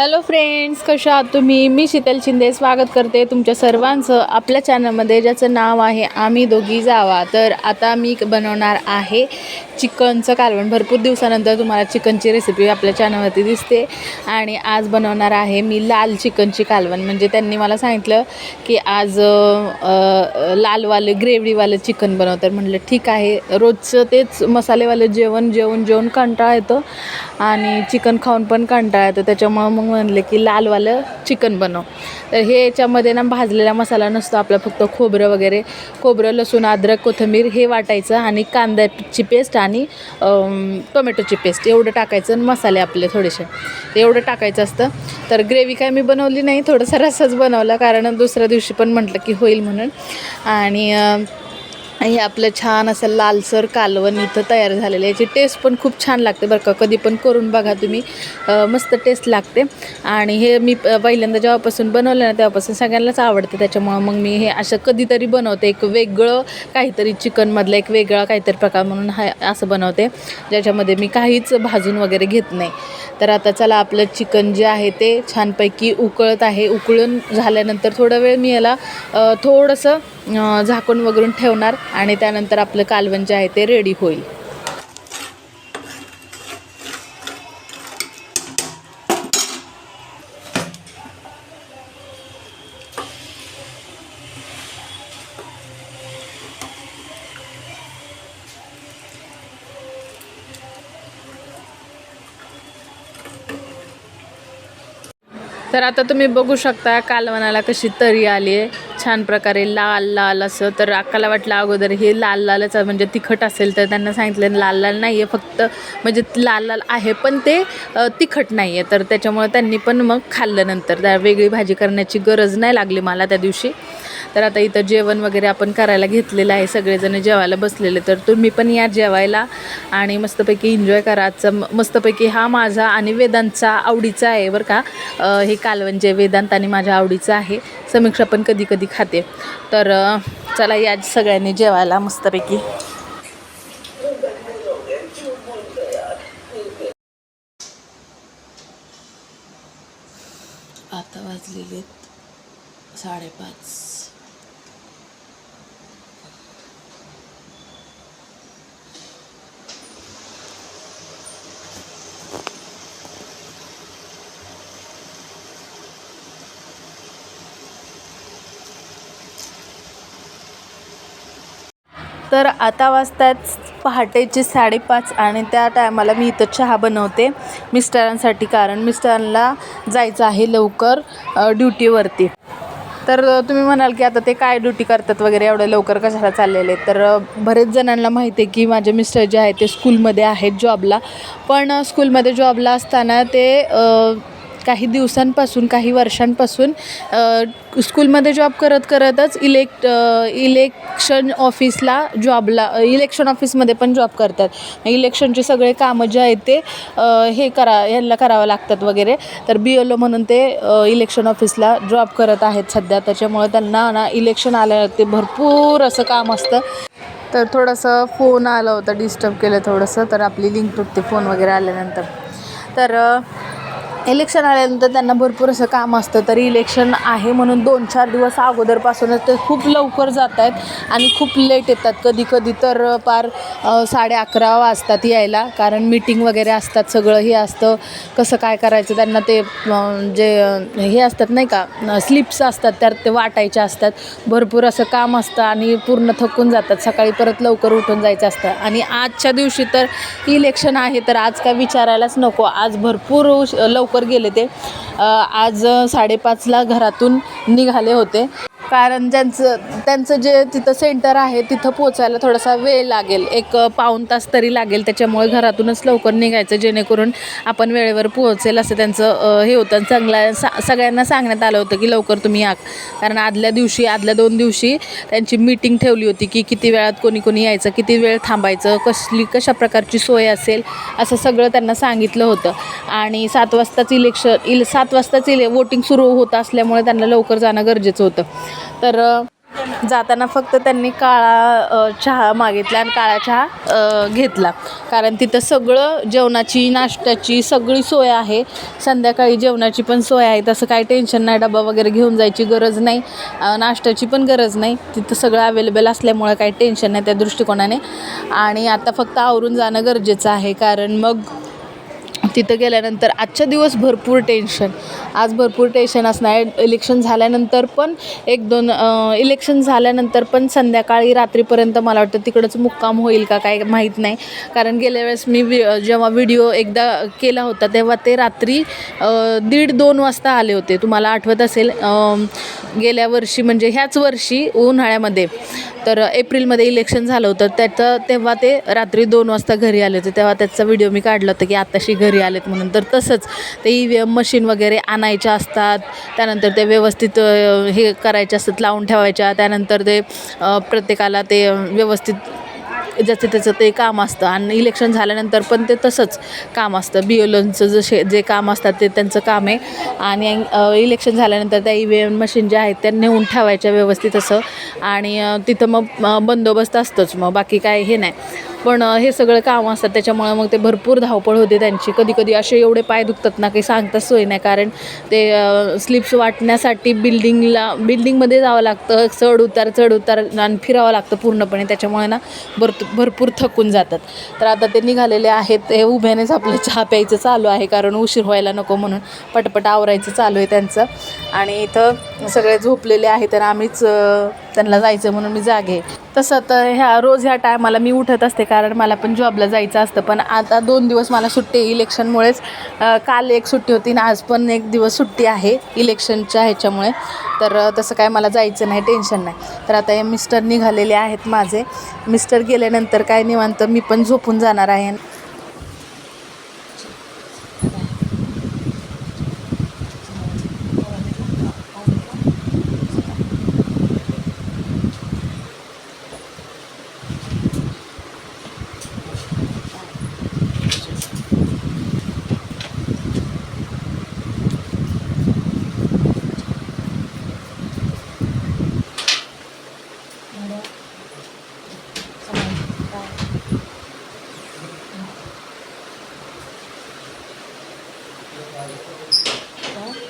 Hello friends कशा आहात तुम्ही? मी शीतल शिंदे. स्वागत करते तुमच्या सर्वांचं आपल्या चॅनलमध्ये ज्याचं नाव आहे आम्ही दोघी जावा. तर आता मी बनवणार आहे चिकनचं कालवण. भरपूर दिवसानंतर तुम्हाला चिकनची रेसिपी आपल्या चॅनलवरती दिसते. आणि आज बनवणार आहे मी लाल चिकनची कालवण. म्हणजे त्यांनी मला सांगितलं की आज लालवालं ग्रेव्हीवालं चिकन बनवतात. म्हटलं ठीक आहे. रोजचं तेच मसालेवालं जेवण जेवण जेवण कंटाळा येतं. आणि चिकन खाऊन पण कंटाळा येतं. त्याच्यामुळं मग म्हणले की लालवालं चिकन बनव. तर हे याच्यामध्ये ना भाजलेला मसाला नसतो आपला फक्त खोबरं वगैरे खोबरं लसूण अद्रक कोथिंबीर हे वाटायचं आणि कांद्याची पेस्ट आणि टोमॅटोची पेस्ट एवढं टाकायचं आणि मसाले आपले थोडेसे. एवढं टाकायचं असतं. तर ग्रेव्ही काय मी बनवली नाही थोडंसं रसच बनवला कारण दुसऱ्या दिवशी पण म्हटलं की होईल म्हणून. आणि हे आपलं छान असं लालसर कालवण इथं तयार झालेलं आहे. याची टेस्ट पण खूप छान लागते बरं का. कधी पण करून बघा तुम्ही. मस्त टेस्ट लागते. आणि हे मी प- पहिल्यांदा जेव्हापासून बनवलं ना तेव्हापासून सगळ्यांनाच आवडते. त्याच्यामुळं मग मी हे असं कधीतरी बनवते. एक वेगळं काहीतरी चिकनमधलं एक वेगळा काहीतरी प्रकार म्हणून हा असं बनवते. ज्याच्यामध्ये मी काहीच भाजून वगैरे घेत नाही. तर आता चला आपलं चिकन जे आहे ते छानपैकी उकळत आहे. उकळून झाल्यानंतर थोडा वेळ मी याला थोडंसं झाकून वगैरे ठेवणार. आणि त्यानंतर आपलं कालवण जे आहे ते रेडी होईल. तर आता तुम्ही बघू शकता कालवणाला कशी तरी आली आहे. छान प्रकारे लाल लाल असं. तर अक्काला वाटलं अगोदर हे लाल लालच म्हणजे तिखट असेल तर त्यांना सांगितलं लाल लाल नाही आहे फक्त म्हणजे लाल लाल आहे पण ते तिखट नाही आहे तर त्याच्यामुळे त्यांनी पण मग खाल्लं नंतर. त्या वेगळी भाजी करण्याची गरज नाही लागली मला त्या दिवशी. तर आता इथं जेवण वगैरे आपण करायला घेतलेलं आहे. सगळेजण जेवायला बसलेले. तर तुम्ही पण या जेवायला आणि मस्तपैकी एन्जॉय करा. आजचा मस्तपैकी हा माझा आणि वेदांतचा आवडीचा आहे बरं का. हे कालवण जे वेदांत आणि माझ्या आवडीचं आहे. समीक्षा पण कधी कधी खाते. तर चला या सगळ्यांनी जेवायला मस्तपैकी. आता वाजलेले आहेत साडेपाच. तर आता वाजतात पहाटेचे साडेपाच आणि त्या टायमाला मी इथं चहा बनवते मिस्टरांसाठी कारण मिस्टरांना जायचं आहे लवकर ड्युटीवरती. तर तुम्ही म्हणाल की आता ते काय ड्युटी करतात वगैरे एवढं लवकर कशाला चाललेले तर बरेच जणांना माहिती आहे की माझे मिस्टर जे आहेत ते स्कूलमध्ये आहेत जॉबला. पण स्कूलमध्ये जॉबला असताना ते काही दिवसांपासून काही वर्षांपासून स्कूलमध्ये जॉब करत करतच इलेक्ट इलेक्शन ऑफिसला जॉबला इलेक्शन ऑफिसमध्ये पण जॉब करतात. इलेक्शनचे सगळे कामं जे आहेत ते हे करा ह्यांना करावं लागतात वगैरे. तर बी एल ओ म्हणून ते इलेक्शन ऑफिसला जॉब करत आहेत सध्या. त्याच्यामुळे त्यांना ना इलेक्शन आल्यावरती भरपूर असं काम असतं. तर थोडंसं फोन आलं होतं डिस्टर्ब केलं थोडंसं. तर आपली लिंक तुटते फोन वगैरे आल्यानंतर. तर इलेक्शन आल्यानंतर त्यांना भरपूर असं काम असतं. तरी इलेक्शन आहे म्हणून दोन चार दिवस अगोदरपासूनच ते खूप लवकर जात आहेत आणि खूप लेट येतात. कधी कधी तर पार साडे अकरा वाजतात यायला. कारण मीटिंग वगैरे असतात सगळं हे असतं. कसं काय करायचं त्यांना ते जे हे असतात नाही का स्लिप्स असतात त्यात ते वाटायचे असतात. भरपूर असं काम असतं आणि पूर्ण थकून जातात. सकाळी परत लवकर उठून जायचं असतं. आणि आजच्या दिवशी तर इलेक्शन आहे तर आज काय विचारायलाच नको. आज भरपूर लवकर लवकर गेले ते. आज साडेपाचला घरातून निघाले होते. कारण ज्यांचं त्यांचं जे तिथं सेंटर आहे तिथं पोचायला थोडासा वेळ लागेल. एक पाऊण तास तरी लागेल. त्याच्यामुळे घरातूनच लवकर निघायचं जेणेकरून आपण वेळेवर पोहोचेल असं त्यांचं हे होतं. आणि चांगला सा सगळ्यांना सांगण्यात आलं होतं की लवकर तुम्ही या. कारण आदल्या दिवशी आदल्या दोन दिवशी त्यांची मीटिंग ठेवली होती की किती वेळात कोणी कोणी यायचं किती वेळ थांबायचं कसली कशा प्रकारची सोय असेल असं सगळं त्यांना सांगितलं होतं. आणि सात वाजताच इलेक्शन इल सात वाजताच इले वोटिंग सुरू होत असल्यामुळे त्यांना लवकर जाणं गरजेचं होतं. तर जाताना फक्त त्यांनी काळा चहा मागितला आणि काळा चहा घेतला. कारण तिथं सगळं जेवणाची नाश्त्याची सगळी सोय आहे. संध्याकाळी जेवणाची पण सोय आहे. तसं काही टेन्शन नाही. डबा वगैरे घेऊन जायची गरज नाही. नाश्त्याची पण गरज नाही. तिथं सगळं अवेलेबल असल्यामुळं काही टेन्शन नाही त्या दृष्टिकोनाने. आणि आता फक्त आवरून जाणं गरजेचं आहे. कारण मग तिथं गेल्यानंतर आजच्या दिवस भरपूर टेन्शन आज भरपूर टेन्शन असणार. इलेक्शन झाल्यानंतर पण एक दोन इलेक्शन झाल्यानंतर पण संध्याकाळी रात्रीपर्यंत मला वाटतं तिकडंच मुक्काम होईल का काय माहीत नाही. कारण गेल्या वेळेस मी वि जेव्हा व्हिडिओ एकदा केला होता तेव्हा ते रात्री दीड दोन वाजता आले होते. तुम्हाला आठवत असेल गेल्या वर्षी म्हणजे ह्याच वर्षी उन्हाळ्यामध्ये. तर एप्रिलमध्ये इलेक्शन झालं होतं. त्याचं तेव्हा ते रात्री दोन वाजता घरी आले होते. तेव्हा त्याचा व्हिडिओ मी काढला होता की आत्ताशी घरी आलेत म्हणून. तर तसंच ते ई व्ही एम मशीन वगैरे आणायच्या असतात. त्यानंतर ते व्यवस्थित हे करायचे असतात लावून ठेवायच्या. त्यानंतर ते प्रत्येकाला ते व्यवस्थित ज्याचं त्याचं ते काम असतं. आणि इलेक्शन झाल्यानंतर पण ते तसंच काम असतं. बी एल ओंचं जसे जे काम असतात ते त्यांचं काम आहे. आणि इलेक्शन झाल्यानंतर त्या ई व्ही एम मशीन ज्या आहेत त्या नेऊन ठेवायच्या व्यवस्थित असं. आणि तिथं मग बंदोबस्त असतोच. मग बाकी काय हे नाही. पण हे सगळं काम असतात. त्याच्यामुळं मग ते भरपूर धावपळ होते त्यांची. कधी कधी असे एवढे पाय दुखतात ना काही सांगताच सोय नाही. कारण ते स्लिप्स वाटण्यासाठी बिल्डिंगला बिल्डिंगमध्ये जावं लागतं. चढ उतार चढ उतार आणि फिरावं लागतं पूर्णपणे. त्याच्यामुळे ना भर भरपूर थकून जातात. तर आता ते निघालेले आहेत. हे उभ्यानेच आपलं चहा प्यायचं चालू आहे. कारण उशीर व्हायला नको म्हणून पटपट आवरायचं चालू आहे त्यांचं. आणि इथं सगळे झोपलेले आहेत. तर आम्हीच त्यांना जायचं म्हणून मी जागे. तसं तर ह्या रोज ह्या टायमाला मी उठत असते कारण मला पण जॉबला जायचं असतं. पण आता दोन दिवस मला सुट्टी आहे इलेक्शनमुळेच काल एक सुट्टी होती आणि आज पण एक दिवस सुट्टी आहे इलेक्शनच्या ह्याच्यामुळे. तर तसं काय मला जायचं नाही टेन्शन नाही. तर आता हे मिस्टर निघालेले आहेत माझे. मिस्टर गेल्यानंतर काय निवांत मी पण झोपून जाणार आहे. Tá?